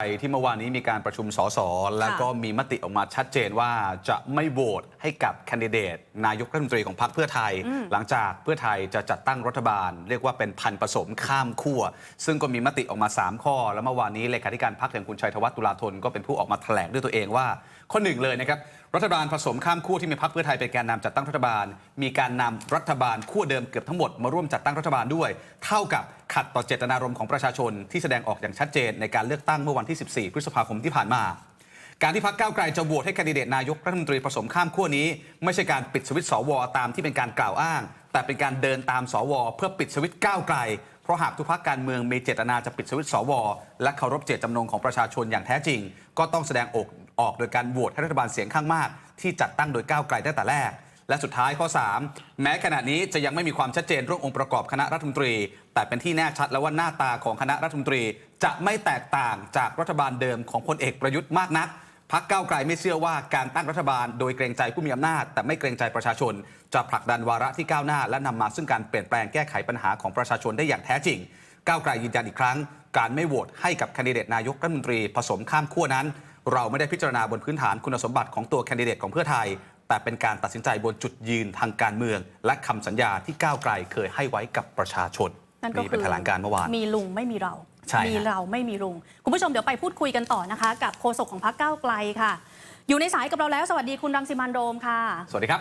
ไปที่เมื่อวานนี้มีการประชุมสสแล้วก็มีมติออกมาชัดเจนว่าจะไม่โหวตให้กับแคนดิเดต นายกรัฐมนตรีของพรรคเพื่อไทย หลังจากเพื่อไทยจะจัดตั้งรัฐบาล เรียกว่าเป็นพันธุ์ผสมข้ามขั้วซึ่งก็มีมติออกมา 3 ข้อ แล้วเมื่อวานนี้เลขาธิการพรรคอย่างคุณชัยธวัฒน์ตุลาธนก็เป็นผู้ออกมาแถลงด้วยตัวเองว่า ข้อหนึ่งเลยนะครับรัฐบาลผสมข้ามขั้วที่มีพรรคเพื่อไทยเป็นแกนนำจัดตั้งรัฐบาล มีการนำรัฐบาลขั้วเดิมเกือบทั้งหมดมาร่วมจัดตั้งรัฐบาลด้วย เท่ากับขัดต่อเจตนารมณ์ของประชาชนที่แสดงออกอย่างชัดเจนในการเลือกตั้งเมื่อวันที่ 14 พฤษภาคมที่ผ่านมา การที่พรรคก้าวไกลจะโหวตให้แคนดิเดตนายกรัฐมนตรีผสมข้ามขั้วนี้ ไม่ใช่การปิดสวิตสวตามที่เป็นการกล่าวอ้าง แต่เป็นการเดินตามสว เพื่อปิดสวิตก้าวไกลเพราะหากทุกพรรคการเมืองมีเจตนาจะปิดสวิตสว และเคารพเจตจำนงของประชาชนอย่างแท้จริง ก็ต้องแสดงออก ออกโดยการโหวตให้รัฐบาลเสียงข้างมาก ที่จัดตั้งโดยก้าวไกลตั้งแต่แรก และสุดท้ายข้อ 3 แม้ขณะนี้จะยังไม่มีความชัดเจนเรื่ององค์ประกอบคณะรัฐมนตรี แต่เป็นที่แน่ชัดแล้วว่าหน้าตาของคณะรัฐมนตรี จะไม่แตกต่างจากรัฐบาลเดิมของพลเอกประยุทธ์มากนักพักก้าวไกลไม่เชื่อว่าการตั้งรัฐบาลโดยเกรงใจผู้มีอำนาจ แต่ไม่เกรงใจประชาชน จะผลักดันวาระที่ก้าวหน้า และนำมาซึ่งการเปลี่ยนแปลงแก้ไขปัญหาของประชาชนได้อย่างแท้จริง ก้าวไกลยืนยันอีกครั้ง การไม่โหวตให้กับคนดิเดตนายกรัฐมนตรีผสมข้ามขั้วนั้น เราไม่ได้พิจารณาบนพื้นฐานคุณสมบัติของตัวแคนดิเดตของเพื่อไทย แต่เป็นการตัดสินใจบนจุดยืนทางการเมือง และคำสัญญาที่ก้าวไกลเคยให้ไว้กับประชาชนนั่นก็นี่คืเป็นแถลงการเมื่อวานมีลุงไม่มีเราใช่ฮะมีเราไม่มีลุง คุณผู้ชมเดี๋ยวไปพูดคุยกันต่อนะคะ กับโฆษกของพรรคก้าวไกลค่ะ อยู่ในสายกับเราแล้ว สวัสดีคุณรังสิมันต์โรมค่ะ สวัสดีครับ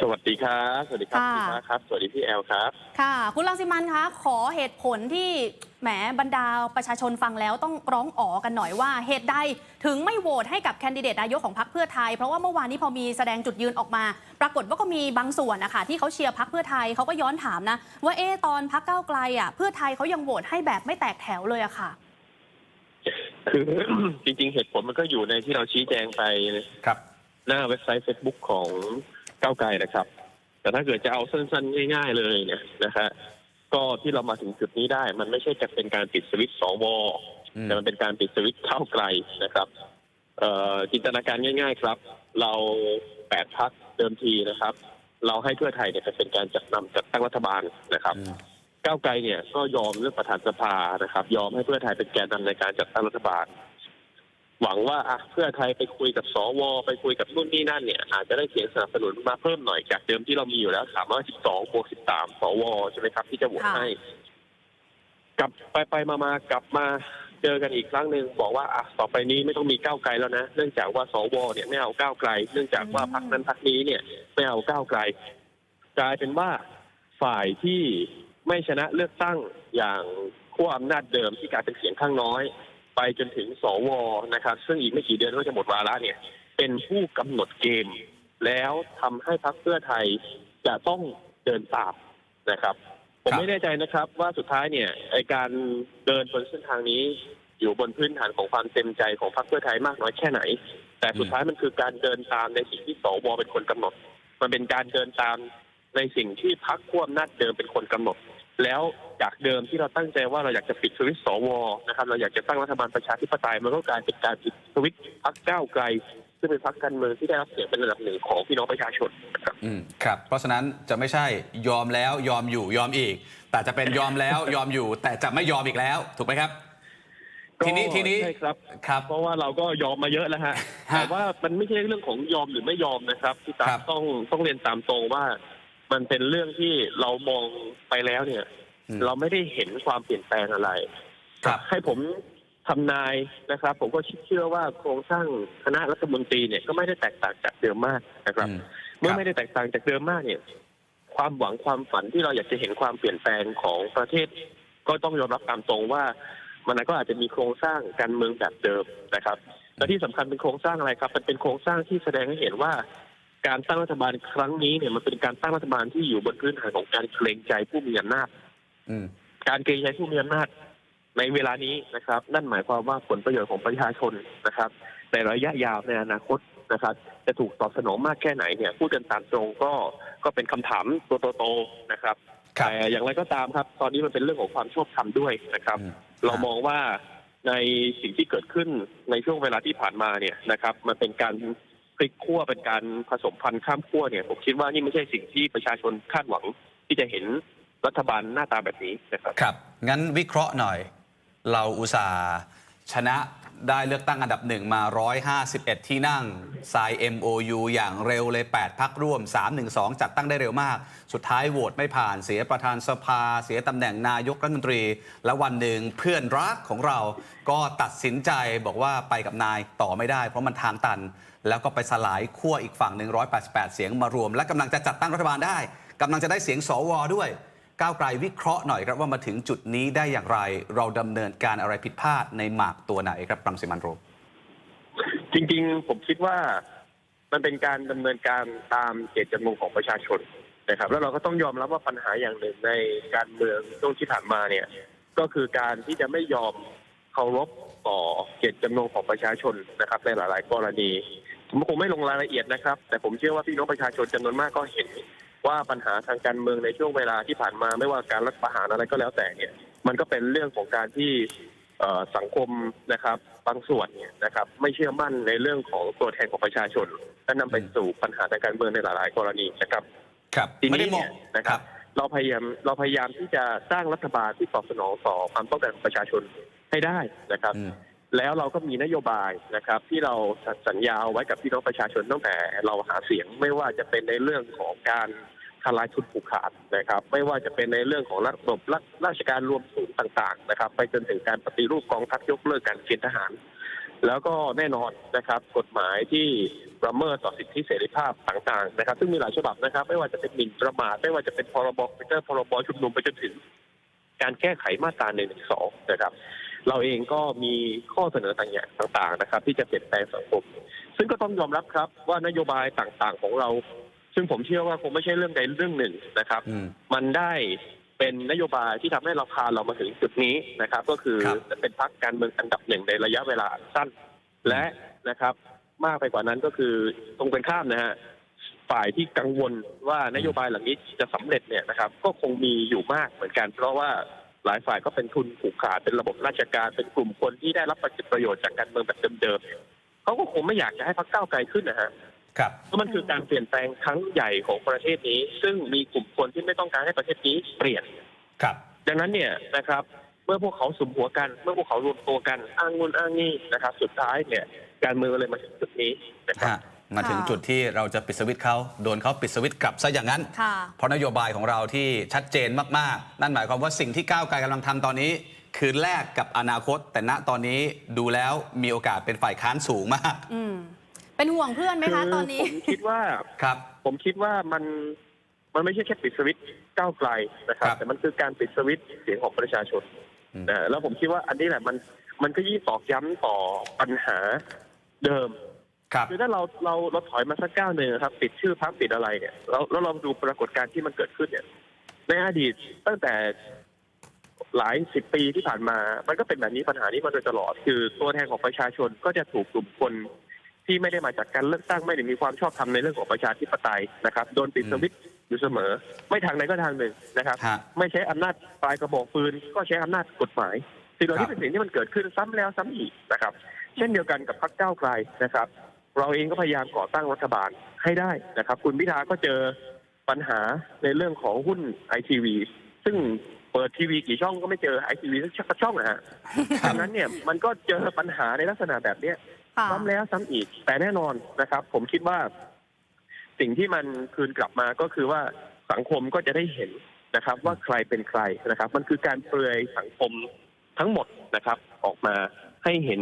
สวัสดีครับ สวัสดีครับค่ะ พี่มาครับ สวัสดีพี่แอลครับ ค่ะ คุณรังสิมันต์คะขอเหตุผลที่แหมบรรดาประชาชนฟังแล้วต้องร้องอ๋อกันหน่อยว่า เหตุใดถึงไม่โหวตให้กับแคนดิเดตนายกของพรรคเพื่อไทย เพราะว่าเมื่อวานนี้พอมีแสดงจุดยืนออกมา ปรากฏว่าก็มีบางส่วนนะคะที่เขาเชียร์พรรคเพื่อไทยเขาก็ย้อนถามนะ ว่าเอ๊ะตอนพรรคก้าวไกลอะเพื่อไทยเขายังโหวตให้แบบไม่แตกแถวเลยอะค่ะ คือจริง ๆ เหตุผลมันก็อยู่ในที่เราชี้แจงไปครับ หน้าเว็บไซต์ Facebook ของก้าวไกลนะครับ แต่ถ้าเกิดจะเอาสั้น ๆ ง่าย ๆ เลยเนี่ยนะฮะก็ที่เรามาถึงจุดนี้ได้ มันไม่ใช่จะเป็นการปิดสวิตช์สวอืมแต่มันเป็นการปิดสวิตช์ก้าวไกลนะครับเอ่อจินตนาการง่าย ๆ ครับ เราแปดพักเดิมทีนะครับ เราให้เพื่อไทยเนี่ยเป็นการจัดนำจัดตั้งรัฐบาลนะครับอืม ก้าวไกลเนี่ยก็ยอมเลือกประธานสภานะครับ ยอมให้เพื่อไทยเป็นแกนนำในการจัดตั้งรัฐบาล หวังว่าอะเพื่อไทยไปคุยกับสวไปคุยกับนู่นนี่นั่นเนี่ย อาจจะได้เสียงสนับสนุนมาเพิ่มหน่อยจากเดิมที่เรามีอยู่แล้ว312บวก13สวใช่ไหมครับ ที่จะโหวตค่ะให้กลับไปไปมามากลับมาเจอกันอีกครั้งหนึ่งบอกว่าอะต่อไปนี้ไม่ต้องมีก้าวไกลแล้วนะ เนื่องจากว่าสวเนี่ยไม่เอาก้าวไกล เนื่องจากว่าพรรคนั้นพรรคนี้เนี่ยไม่เอาก้าวไกล กลายเป็นว่าฝ่ายที่ ไม่ชนะเลือกตั้งอย่างขั้วอำนาจเดิมที่กลายเป็นเสียงข้างน้อย ไปจนถึงสวนะครับ ซึ่งอีกไม่กี่เดือนก็จะหมดวาระเนี่ย เป็นผู้กำหนดเกม แล้วทำให้พรรคเพื่อไทยจะต้องเดินตามนะครับ ผมไม่แน่ใจนะครับ ว่าสุดท้ายเนี่ยไอการเดินบนเส้นทางนี้อยู่บนพื้นฐานของความเต็มใจของพรรคเพื่อไทยมากน้อยแค่ไหน แต่สุดท้ายมันคือการเดินตามในสิ่งที่สวเป็นคนกำหนด มันเป็นการเดินตามในสิ่งที่พรรคขั้วอำนาจเดิมเป็นคนกำหนด แล้วจากเดิมที่เราตั้งใจว่าเราอยากจะปิดสวิตช์สวนะครับเราอยากจะตั้งรัฐบาลประชาธิปไตยมันก็กลายเป็นการปิดสวิตช์พรรคก้าวไกล ซึ่งเป็นพรรคการเมืองที่ได้รับเสียงเป็นระดับหนึ่งของพี่น้องประชาชนนะครับอืมครับ เพราะฉะนั้นจะไม่ใช่ยอมแล้วยอมอยู่ยอมอีก แต่จะเป็นยอมแล้วยอมอยู่ แต่จะไม่ยอมอีกแล้ว ถูกไหมครับ ทีนี้ทีนี้ใช่ครับครับ เพราะว่าเราก็ยอมมาเยอะแล้วฮะฮะแต่ว่ามันไม่ใช่เรื่องของยอมหรือไม่ยอมนะครับพี่ตั๊ครักบต้องต้องเรียนตามตรงว่า มันเป็นเรื่องที่เรามองไปแล้วเนี่ยอืมเราไม่ได้เห็นความเปลี่ยนแปลงอะไรครับให้ผมทำนายนะครับ ผมก็เชื่อว่าโครงสร้างคณะรัฐมนตรีเนี่ยก็ไม่ได้แตกต่างจากเดิมมากนะครับอืมเมื่คอรับไม่ได้แตกต่างจากเดิมมากเนี่ย ความหวังความฝันที่เราอยากจะเห็นความเปลี่ยนแปลงของประเทศ ก็ต้องยอมรับตามตรงว่า มันก็อาจจะมีโครงสร้างการเมืองแบบเดิมนะครับและที่สำคัญเป็นโครงสร้างอะไรครับมันเป็นโครงสร้างที่แสดงให้เห็นว่า การตั้งรัฐบาลครั้งนี้เนี่ยมันเป็นการตั้งรัฐบาลที่อยู่บนพื้นฐานของการเกรงใจผู้มีอำนาจอืมการเกรงใจผู้มีอำนาจในเวลานี้นะครับ นั่นหมายความว่าผลประโยชน์ของประชาชนนะครับในระยะยาวในอนาคตนะครับ จะถูกตอบสนองมากแค่ไหนเนี่ยพูดกันตามตรงก็ก็เป็นคำถามตัวโตๆนะครับครับแต่อย่างไรก็ตามครับ ตอนนี้มันเป็นเรื่องของความชอบธรรมด้วยนะครับอืมเรามองว่าในสิ่งที่เกิดขึ้นในช่วงเวลาที่ผ่านมาเนี่ยนะครับ มันเป็นการ พลิกขั้วเป็นการผสมพันธุ์ข้ามขั้วเนี่ยผมคิดว่านี่ไม่ใช่สิ่งที่ประชาชนคาดหวังที่จะเห็นรัฐบาลหน้าตาแบบนี้นะครับครับ งั้นวิเคราะห์หน่อย เราอุตส่าห์ชนะ ได้เลือกตั้งอันดับหนึ่งมา 151 ที่นั่งทราย MOU อย่างเร็วเลย 8 พักร่วม 312 จัดตั้งได้เร็วมาก สุดท้ายโหวตไม่ผ่านเสียประธานสภา เสียตำแหน่งนายกรัฐมนตรี และวันหนึ่งเพื่อนรักของเราก็ตัดสินใจบอกว่าไปกับนายต่อไม่ได้ เพราะมันทางตัน แล้วก็ไปสลายขั้วอีกฝั่งหนึ่ง188 เสียงมารวม และกำลังจะจัดตั้งรัฐบาลได้กำลังจะได้เสียงสวด้วย ก้าวไกลวิเคราะห์หน่อยครับว่ามาถึงจุดนี้ได้อย่างไร เราดำเนินการอะไรผิดพลาดในหมากตัวไหนครับรังสิมันโรจริงๆ ผมคิดว่ามันเป็นการดำเนินการตามเจตจำนงของประชาชนนะครับ แล้วเราก็ต้องยอมรับว่าปัญหาอย่างหนึ่งในการเมืองช่วงที่ผ่านมาเนี่ย ก็คือการที่จะไม่ยอมเคารพต่อเจตจำนงของประชาชนนะครับ ในหลาย ๆ กรณีผมคงไม่ลงรายละเอียดนะครับ แต่ผมเชื่อว่าพี่น้องประชาชนจำนวนมากก็เห็น ว่าปัญหาทางการเมืองในช่วงเวลาที่ผ่านมาไม่ว่าการรัฐประหารอะไรก็แล้วแต่เนี่ย มันก็เป็นเรื่องของการที่เอ่อสังคมนะครับบางส่วนเนี่ยนะครับไม่เชื่อมั่นในเรื่องของตัวแทนของประชาชนและนำไปสู่ปัญหาทางการเมืองในหลาย ๆ กรณีนะครับ ครับทีไม่นี้ได้มอเนี่งยนะครับ เราพยายามเราพยายามที่จะสร้างรัฐบาลที่ตอบสนองต่อความต้องการของประชาชนให้ได้นะครับอืมแล้วเราก็มีนโยบายนะครับ ที่เราสัญญาเอาไว้กับพี่น้องประชาชนตั้งแต่เราหาเสียงไม่ว่าจะเป็นในเรื่องของการ ทลายทุนผูกขาดนะครับ ไม่ว่าจะเป็นในเรื่องของระบบราราชการรวมศูนย์ต่างๆนะครับ ไปจนถึงการปฏิรูปกองทัพยกเลิกการเกณฑ์ทหาร แล้วก็แน่นอนนะครับ กฎหมายที่ละเมิดต่อสิทธิเสรีภาพต่างๆนะครับ ซึ่งมีหลายฉบับนะครับ ไม่ว่าจะเป็นหมิ่นประมาทไม่ว่าจะเป็นพรบคอมพิวเตอร์พรบชุมนุมไปจนถึงการแก้ไขมาตรา1นึนะครับ เราเองก็มีข้อเสนอต่างอย่างต่างๆนะครับ ที่จะเปลี่ยนแปลงสังคม ซึ่งก็ต้องยอมรับครับว่านโยบายต่างๆของเรา ซึ่งผมเชื่อว่าคงไม่ใช่เรื่องใดเรื่องหนึ่งนะครับอืมมันได้เป็นนโยบายที่ทำให้เราพาเรามาถึงจุดนี้นะครับ ก็คือครับจะเป็นพักการเมืองอันดับหนึ่งในระยะเวลาอันสั้น และนะครับ มากไปกว่านั้นก็คือตรงเป็นข้ามนะฮะฝ่ายที่กังวลว่านโยบายเหล่านี้จะสำเร็จเนี่ยนะครับ ก็คงมีอยู่มากเหมือนกัน เพราะว่าหลายฝ่ายก็เป็นทุนผูกขาดเป็นระบบราชการเป็นกลุ่มคนที่ได้รับประโยชน์จากการเมืองแบบเดิมๆเนี่ยเขาก็คงไม่อยากจะให้พรรคก้าวไกลขึ้นนะฮะ ครับเพราะมันคือการเปลี่ยนแปลงครั้งใหญ่ของประเทศนี้ ซึ่งมีกลุ่มคนที่ไม่ต้องการให้ประเทศนี้เปลี่ยนครับ ดังนั้นเนี่ยนะครับ เมื่อพวกเขาสุมหัวกัน เมื่อพวกเขารวมตัวกันอ้างงุนอ้างนี่นะครับ สุดท้ายเนี่ยการเมืองเลยมาถึงจุดนี้นะครับฮะมาถึงค่ะจุดที่เราจะปิดสวิตช์เขาโดนเขาปิดสวิตช์กลับซะอย่างนั้นค่ะเพราะนโยบายของเราที่ชัดเจนมากๆ นั่นหมายความว่าสิ่งที่ก้าวไกลกำลังทำตอนนี้ คือแลกกับอนาคต แต่ณตอนนี้ดูแล้วมีโอกาสเป็นฝ่ายค้านสูงมากอืม เป็นห่วงเพื่อนไหมคะ ตอนนี้ ผมคิดว่า ครับ ผมคิดว่ามันมันไม่ใช่แค่ปิดสวิตช์ก้าวไกลนะครับ ครับแต่มันคือการปิดสวิตช์เสียงของประชาชนอืม นะแล้วผมคิดว่าอันนี้แหละมันมันก็ยิ่งตอกย้ำต่อปัญหาเดิม ครับ คือถ้าเราเราเราถอยมาสักก้าวหนึ่งนะครับ ปิดชื่อพักปิดอะไรเนี่ยแล้วแล้วเราดูปรากฏการณ์ที่มันเกิดขึ้นเนี่ย ในอดีตตั้งแต่หลายสิบปีที่ผ่านมา มันก็เป็นแบบนี้ปัญหานี้มาโดยตลอด คือตัวแทนของประชาชนก็จะถูกกลุ่มคน ที่ไม่ได้มาจากการเลือกตั้งไม่ได้มีความชอบธรรมในเรื่องของประชาธิปไตยนะครับโดนปิดสวิตช์อยู่เสมอ ไม่ทางใดก็ทางหนึ่งนะครับฮะไม่ใช้อำนาจปลายกระบอกปืน ก็ใช้อำนาจกฎหมายสิ่งเหล่าครันี้บเป็นสิ่งที่มันเกิดขึ้นซ้ำแล้วซ้ำอีกนะครับ เช่นเดียวกันกับพรรคก้าวไกลนะครับ เราเองก็พยายามก่อตั้งรัฐบาลให้ได้นะครับ คุณพิธาก็เจอปัญหาในเรื่องของหุ้นไอทีวีซึ่งเปิดทีวีกี่ช่องก็ไม่เจอไอทีวีสักช่องนะฮะดังนั้นเนี่ยมันก็เจอปัญหาในลักษณะแบบเนี้ยค่ะ ซ้ำแล้วซ้ำอีก แต่แน่นอนนะครับ ผมคิดว่า สิ่งที่มันคืนกลับมาก็คือว่าสังคมก็จะได้เห็นนะครับ ว่าใครเป็นใครนะครับ มันคือการเปลือยสังคมทั้งหมดนะครับ ออกมาให้เห็น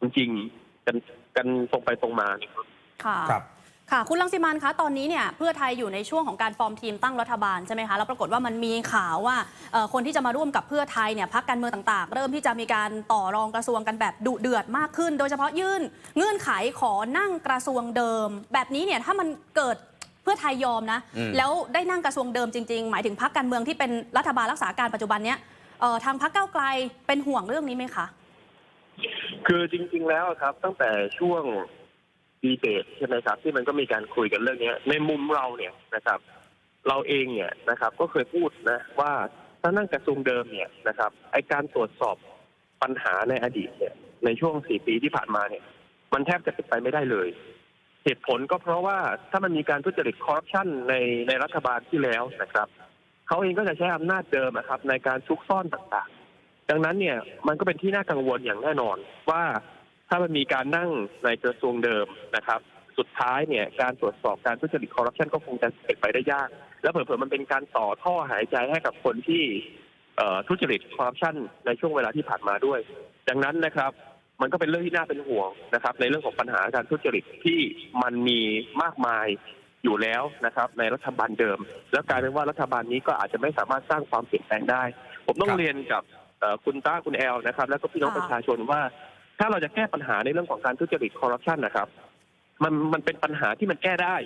จริงๆกันกันตรงไปตรงมานะครับ ค่ะครับค่ะ คุณลังสิมันคะตอนนี้เนี่ยเพื่อไทยอยู่ในช่วงของการฟอร์มทีมตั้งรัฐบาลใช่ไหมคะแล้วปรากฏว่ามันมีข่าวว่าเอ่อคนที่จะมาร่วมกับเพื่อไทยเนี่ยพักการเมืองต่างๆ เริ่มที่จะมีการต่อรองกระทรวงกันแบบดุเดือดมากขึ้น โดยเฉพาะยื่นเงื่อนไขขอนั่งกระทรวงเดิม แบบนี้เนี่ยถ้ามันเกิดเพื่อไทยยอมนะอืมแล้วได้นั่งกระทรวงเดิมจริงๆ หมายถึงพักการเมืองที่เป็นรัฐบาลรักษาการปัจจุบันเนี้ยเอ่อทางพักเก้าวไกลเป็นห่วงเรื่องนี้ไหมคะคือจริง ๆ แล้วครับตั้งแต่ช่วง ดีเบตใช่ไหมครับ ที่มันก็มีการคุยกันเรื่องเนี้ยในมุมเราเนี่ยนะครับ เราเองเนี่ยนะครับ ก็เคยพูดนะว่าถ้านั่งกระทรวงเดิมเนี่ยนะครับไอการตรวจสอบปัญหาในอดีตเนี่ย ในช่วงสี่ปีที่ผ่านมาเนี่ย มันแทบจะเป็นไปไม่ได้เลย เหตุผลก็เพราะว่าถ้ามันมีการทุจริตคอร์รัปชันในในรัฐบาลที่แล้วนะครับเขาเองก็จะใช้อำนาจเดิมนะครับ ในการซุกซ่อนต่างๆ ดังนั้นเนี่ยมันก็เป็นที่น่ากังวลอย่างแน่นอนว่า ถ้ามันมีการนั่งในกระทรวงเดิมนะครับ สุดท้ายเนี่ยการตรวจสอบการทุจริตคอร์รัปชันก็คงจะเป็นไปได้ยาก แล้วเผื่อๆมันเป็นการต่อท่อหายใจให้กับคนที่เอ่อทุจริตคอร์รัปชันในช่วงเวลาที่ผ่านมาด้วย ดังนั้นนะครับ มันก็เป็นเรื่องที่น่าเป็นห่วงนะครับ ในเรื่องของปัญหาการทุจริตที่มันมีมากมายอยู่แล้วนะครับในรัฐบาลเดิม แล้วกลายเป็นว่ารัฐบาลนี้ก็อาจจะไม่สามารถสร้างความเปลี่ยนแปลงได้ ผมต้อคงรับเรียนกับเอ่อคุณต้าคุณแอลนะครับ แล้วก็พี่น้องค่ะประชาชนว่า ถ้าเราจะแก้ปัญหาในเรื่องของการทุจริตคอร์รัปชันนะครับ มันมันเป็นปัญหาที่มันแก้ได้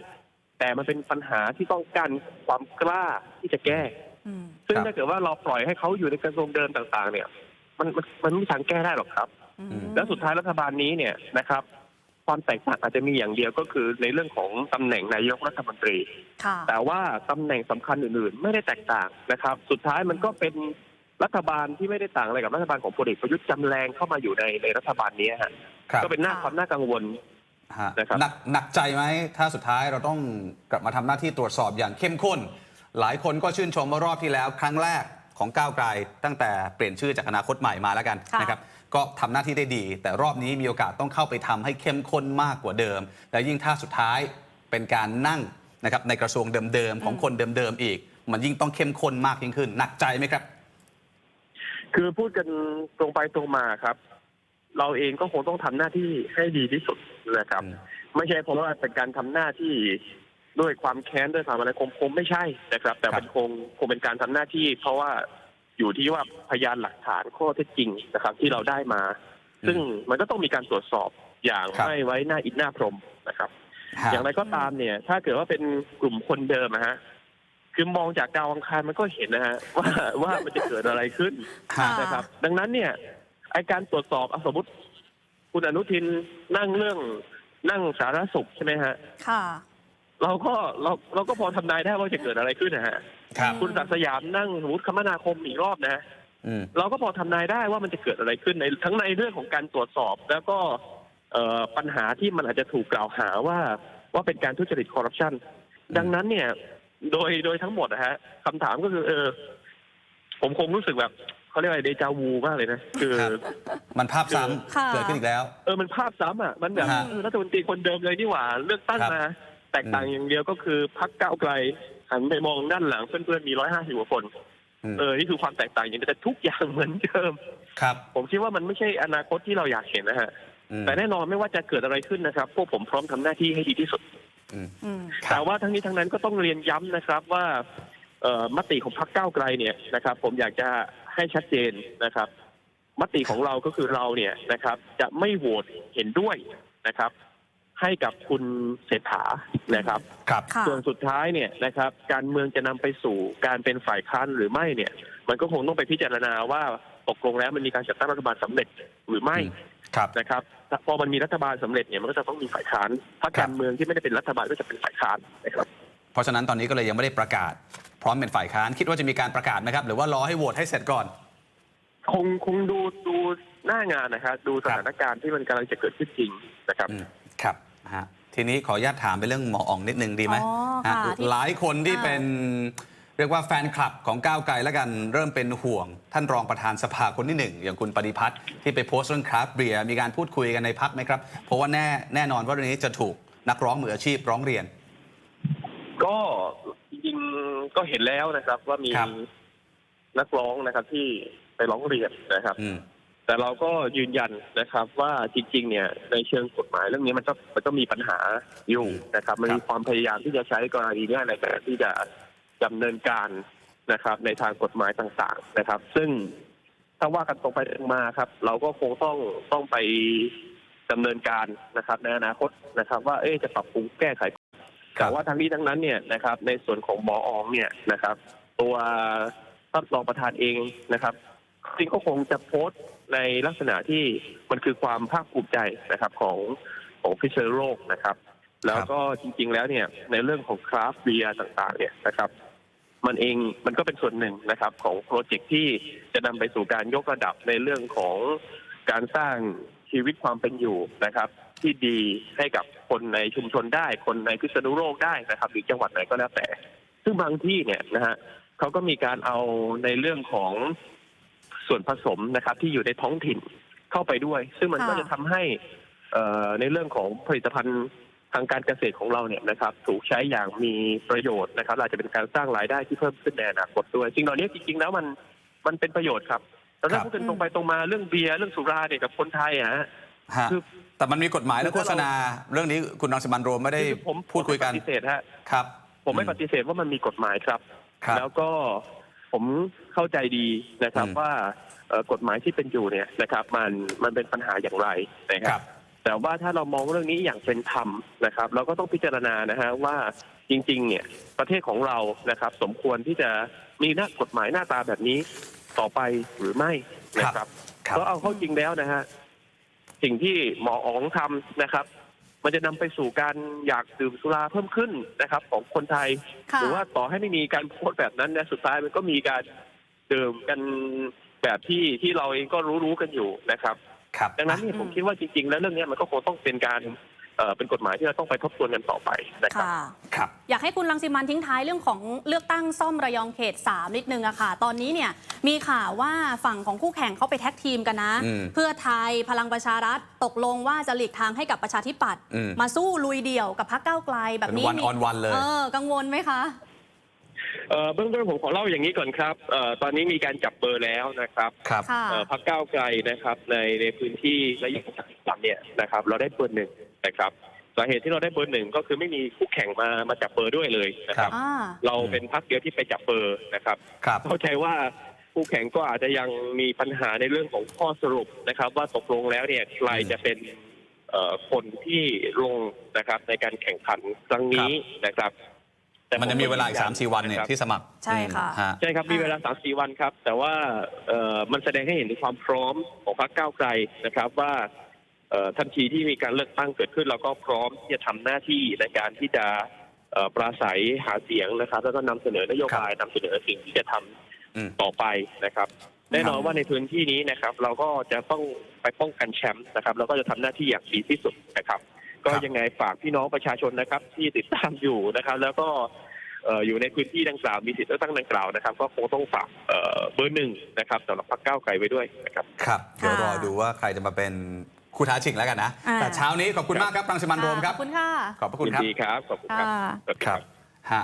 แต่มันเป็นปัญหาที่ต้องการความกล้าที่จะแก้อืมซึ่งครับถ้าเกิดว่าเราปล่อยให้เขาอยู่ในกระทรวงเดิมต่าง ๆ เนี่ย มันมันมันไม่มีทางแก้ได้หรอกครับอืมแล้วสุดท้ายรัฐบาลนี้เนี่ยนะครับ ความแตกต่างอาจจะมีอย่างเดียวก็คือในเรื่องของตำแหน่งนายกรัฐมนตรีค่ะแต่ว่าตำแหน่งสำคัญอื่น ๆ ไม่ได้แตกต่างนะครับ สุดท้ายมันก็เป็น รัฐบาลที่ไม่ได้ต่างอะไรกับรัฐบาลของพลเอกประยุทธ์จำแรงเข้ามาอยู่ในในรัฐบาลนี้ฮะครับก็เป็นหน้าค่ะความน่ากังวล ฮะนะครับ หนักหนักใจไหมถ้าสุดท้ายเราต้องกลับมาทำหน้าที่ตรวจสอบอย่างเข้มข้น หลายคนก็ชื่นชมว่ารอบที่แล้ว ครั้งแรกของก้าวไกล ตั้งแต่เปลี่ยนชื่อจากอนาคตใหม่มาแล้วกันค่ะ นะครับ ก็ทำหน้าที่ได้ดี แต่รอบนี้มีโอกาสต้องเข้าไปทำให้เข้มข้นมากกว่าเดิม และยิ่งถ้าสุดท้ายเป็นการนั่งนะครับในกระทรวงเดิมๆของคนเดิมๆอีก มันยิ่งต้องเข้มข้นมากยิ่งขึ้น หนักใจไหมครับ คือพูดกันตรงไปตรงมาครับ เราเองก็คงต้องทำหน้าที่ให้ดีที่สุดนะครับอืมไม่ใช่เพราะว่าเป็นการทำหน้าที่ด้วยความแค้นด้วยความอะไรคงคงไม่ใช่นะครับ แต่เป็นคงคงเป็นการทำหน้าที่ เพราะว่าอยู่ที่ว่าพยานหลักฐานข้อเท็จจริงนะครับ ที่เราได้มา ซึ่งมันก็ต้องมีการตรวจสอบอย่างครับไม่ไว้หน้าอินหน้าพรหมนะครับฮะอย่างไรก็ตามเนี่ย ถ้าเกิดว่าเป็นกลุ่มคนเดิมนะฮะ คือมองจากดาวอังคารมันก็เห็นนะฮะว่าว่ามันจะเกิดอะไรขึ้นฮะนะครับ ดังนั้นเนี่ยไอการตรวจสอบอะสมมติ คุณอนุทินนั่งเรื่องนั่งสาธารณสุขใช่ไหมฮะ ค่ะ เราก็เราเราก็พอทำนายได้ว่าจะเกิดอะไรขึ้นนะฮะ ครับ คุณศักดิ์สยามนั่งสมมติคมนาคมอีกรอบนะ อืม เราก็พอทำนายได้ว่ามันจะเกิดอะไรขึ้นในทั้งในเรื่องของการตรวจสอบ แล้วก็เอ่อปัญหาที่มันอาจจะถูกกล่าวหาว่าว่าเป็นการทุจริตคอร์รัปชันดังนั้นเนี่ย โดยโดยทั้งหมดนะฮะคำถามก็คือ เออ ผมคงรู้สึกแบบเขาเรียกอะไรเดจาวูมากเลยนะ คือ ครับ มันภาพซ้ค่ะำเกิดขึ้นอีกแล้ว เออมันภาพซ้ำอะ มันแบบฮะ เออรัฐมนตรีคนเดิมเลยนี่หว่า เลือกตั้งครับมา แตกต่างอย่างเดียวก็คือพักก้าวไกลหันไปมองด้านหลังเพื่อนๆมีร้อยห้าสิบกว่าคน อืมเออ นี่คือความแตกต่างอย่างเดียวแต่ทุกอย่างเหมือนเดิม ครับผมคิดว่ามันไม่ใช่อนาคตที่เราอยากเห็นนะฮะ อืมแต่แน่นอนไม่ว่าจะเกิดอะไรขึ้นนะครับ พวกผมพร้อมทำหน้าที่ให้ดีที่สุดอืมอืมครั แต่บว่าทั้งนี้ทั้งนั้นก็ต้องเรียนย้ำนะครับว่าเอ่อมติของพรรคก้าวไกลเนี่ยนะครับ ผมอยากจะให้ชัดเจนนะครับ มติของเราก็คือเราเนี่ยนะครับ จะไม่โหวตเห็นด้วยนะครับ ให้กับคุณเศรษฐานะครับครับค่ะส่วนสุดท้ายเนี่ยนะครับ การเมืองจะนำไปสู่การเป็นฝ่ายค้านหรือไม่เนี่ย มันก็คงต้องไปพิจารณาว่าตกลงแล้วมันมีการจัดตั้งรัฐบาลสำเร็จหรือไม่อืม ครับ นะครับพอมันมีรัฐบาลสำเร็จเนี่ยมันก็จะต้องมีฝ่ายค้านพรรคครักาบรเมืองที่ไม่ได้เป็นรัฐบาลก็จะเป็นฝ่ายค้านนะครับเพราะฉะนั้นตอนนี้ก็เลยยังไม่ได้ประกาศ พร้อมเป็นฝ่ายค้านคิดว่าจะมีการประกาศไหมครับ หรือว่ารอให้โหวตให้เสร็จก่อน คงคงดูดูหน้างานนะครับดูสถานการณ์ที่มันกำลังจะเกิดขึ้นจริงนะครับอืมครับฮะทีนี้ขออนุญาตถามไปเรื่องหมออ๋องนิดนึงดีไหมอ๋อฮะค่ะที่หลายคนที่อ่าเป็น เรียกว่าแฟนคลับของก้าวไกลแล้วกันเริ่มเป็นห่วง ท่านรองประธานสภาคนที่หนึ่งอย่างคุณปฏิพัฒน์ที่ไปโพสต์เรื่องคราฟต์เบียร์มีการพูดคุยกันในพักไหมครับ เพราะว่าแน่แน่นอนว่าเรื่องนี้จะถูกนักร้องมืออาชีพร้องเรียน ก็จริงๆก็เห็นแล้วนะครับ ว่ามีครับ นักร้องนะครับ ที่ไปร้องเรียนนะครับ อืม แต่เราก็ยืนยันนะครับว่าจริง ๆ เนี่ยในเชิงกฎหมายเรื่องนี้มันก็มันก็มีปัญหาอยู่นะครับ มันมีความพยายามที่จะใช้กรณีเนี้ในการที่จะ ดำเนินการนะครับ ในทางกฎหมายต่างๆนะครับ ซึ่งถ้าว่ากันตรงไปตรงมาครับ เราก็คงต้องต้องไปดำเนินการนะครับในอนาคตนะครับ ว่าเอ๊ะจะปรับปรุงแก้ไข แต่ว่าทั้งนี้ทั้งนั้นเนี่ยนะครับ ในส่วนของหมออองเนี่ยนะครับ ตัวท่านรองประธานเองนะครับจริงก็คงจะโพสต์ในลักษณะที่มันคือความภาคภูมิใจนะครับของของพิเศษโลกนะครับ แล้วก็จริง ๆ แล้วเนี่ยในเรื่องของคราฟต์เบียร์ต่าง ๆ เนี่ยนะครับ มันเองมันก็เป็นส่วนหนึ่งนะครับของโปรเจกต์ที่จะนำไปสู่การยกระดับในเรื่องของการสร้างชีวิตความเป็นอยู่นะครับ ที่ดีให้กับคนในชุมชนได้ คนในพิษณุโลกได้นะครับหรือจังหวัดไหนก็แล้วแต่ ซึ่งบางที่เนี่ยนะฮะเขาก็มีการเอาในเรื่องของส่วนผสมนะครับ ที่อยู่ในท้องถิ่นเข้าไปด้วย ซึ่งมันก็จะทำให้ในเรื่องของผลิตภัณฑ์ ทางการเกษตรของเราเนี่ยนะครับถูกใช้อย่างมีประโยชน์นะครับ อาจจะเป็นการสร้างรายได้ที่เพิ่มขึ้นในอนาคตด้วยสิ่งเหล่านี้จริงๆแล้วมันมันเป็นประโยชน์ครับแต่ครัถ้าบพูดกันตรงไปตรงมาเรื่องเบียร์เรื่องสุราเนี่ยกับคนไทยอะฮะฮะคือแต่มันมีกฎหมายเรื่องโฆษณา เรื่องนี้คุณรังสิมันต์โรมไม่ได้คือผมพูดคุยกันผมไม่ปฏิเสธฮะครับ ผมไม่ปฏิเสธว่ามันมีกฎหมายครับครับแล้วก็ผมเข้าใจดีนะครับอืมว่าเอ่อกฎหมายที่เป็นอยู่เนี่ยนะครับ มันมันเป็นปัญหาอย่างไรนะคครัรับบ แต่ว่าถ้าเรามองเรื่องนี้อย่างเป็นธรรมนะครับ เราก็ต้องพิจารณานะฮะว่าจริง ๆ เนี่ยประเทศของเรานะครับ สมควรที่จะมีหน้ากฎหมายหน้าตาแบบนี้ต่อไปหรือไม่นะครับครับก็เอาเข้าจริงแล้วนะฮะสิ่งที่หมออ๋องทำนะครับ มันจะนำไปสู่การอยากดื่มสุราเพิ่มขึ้นนะครับ ของคนไทยค่ะหรือว่าต่อให้ไม่มีการโพสต์แบบนั้นนะสุดท้ายมันก็มีการดื่มกันแบบที่ที่เราเองก็รู้ๆกันอยู่นะครับ ครับดังนั้นเนี่ยอืมผมคิดว่าจริงๆ แล้วเรื่องเนี้ยมันก็คงต้องเป็นการเอ่อเป็นกฎหมายที่เราต้องไปทบทวนกันต่อไปนะครับค่ะครับ อยากให้คุณรังสิมันทิ้งท้ายเรื่องของเลือกตั้งซ่อมระยองเขต 3 นิดนึงอะค่ะ ตอนนี้เนี่ยมีข่าวว่าฝั่งของคู่แข่งเขาไปแท็กทีมกันนะอืมเพื่อไทยพลังประชารัฐตกลงว่าจะหลีกทางให้กับประชาธิปัตย์อืมมาสู้ลุยเดี่ยวกับพรรคก้าวไกลแบบเป็นนี้วันออนวันเลยเออกังวลไหมคะ เอ่อเบื้องต้นผมขอเล่าอย่างนี้ก่อนครับเอ่อตอนนี้มีการจับเบอร์แล้วนะครับครับค่ะเอ่อพรรคก้าวไกลนะครับในในพื้นที่ระยะต่ำเนี่ยนะครับเราได้เบอร์หนึ่งนะครับสาเหตุที่เราได้เบอร์หนึ่งก็คือไม่มีคู่แข่งมามาจับเบอร์ด้วยเลยนะครับอ่าเราเป็นพรรคเดียวที่ไปจับเบอร์นะครับครับเข้าใจว่าคู่แข่งก็อาจจะยังมีปัญหาในเรื่องของข้อสรุปนะครับ ว่าตกลงแล้วเนี่ยใครจะเป็นเอ่อคนที่ลงนะครับในการแข่งขันครั้งนี้นะครับ แต่มันจะมีเวลาอีกสามสี่วันเนี่ยะครับที่สมัครใช่ค่ะ อืมฮะใช่ครับ มีเวลาสามสี่วันครับ แต่ว่าเอ่อมันแสดงให้เห็นถึงความพร้อมของพรรคก้าวไกลนะครับว่าเอ่อทันทีที่มีการเลือกตั้งเกิดขึ้นเราก็พร้อมที่จะทำหน้าที่ในการที่จะเอ่อปราศัยหาเสียงนะครับ แล้วก็นำเสนอนโยบายนำเสนอสิ่งที่จะทำอืม ต่อไปนะครับ แน่นอนว่าในพื้นที่นี้นะครับ เราก็จะต้องไปป้องกันแชมป์นะครับแล้วก็จะทำหน้าที่อย่างดีที่สุดนะครับ ก็ครับยังไงฝากพี่น้องประชาชนนะครับ ที่ติดตามอยู่นะครับ แล้วก็เอ่ออยู่ในพื้นที่ดังกล่าวมีสิทธิ์เลือกตั้งดังกล่าวนะครับ ก็คงต้องฝากเอ่อเบอร์หนึ่งนะครับสำหรับพรรคก้าวไกลไว้ด้วยนะครับครับเดี๋ยวรอค่ะดูว่าใครจะมาเป็นคู่ท้าชิงแล้วกันนะอ่าแต่เช้านี้ขอบคุณมากครับรังสิมันต์โรมครับ ขอบคุณค่ะ ขอบพระคุณยินครับดีครับ ขอบคุณครับค่ะสวัสดีครับฮะ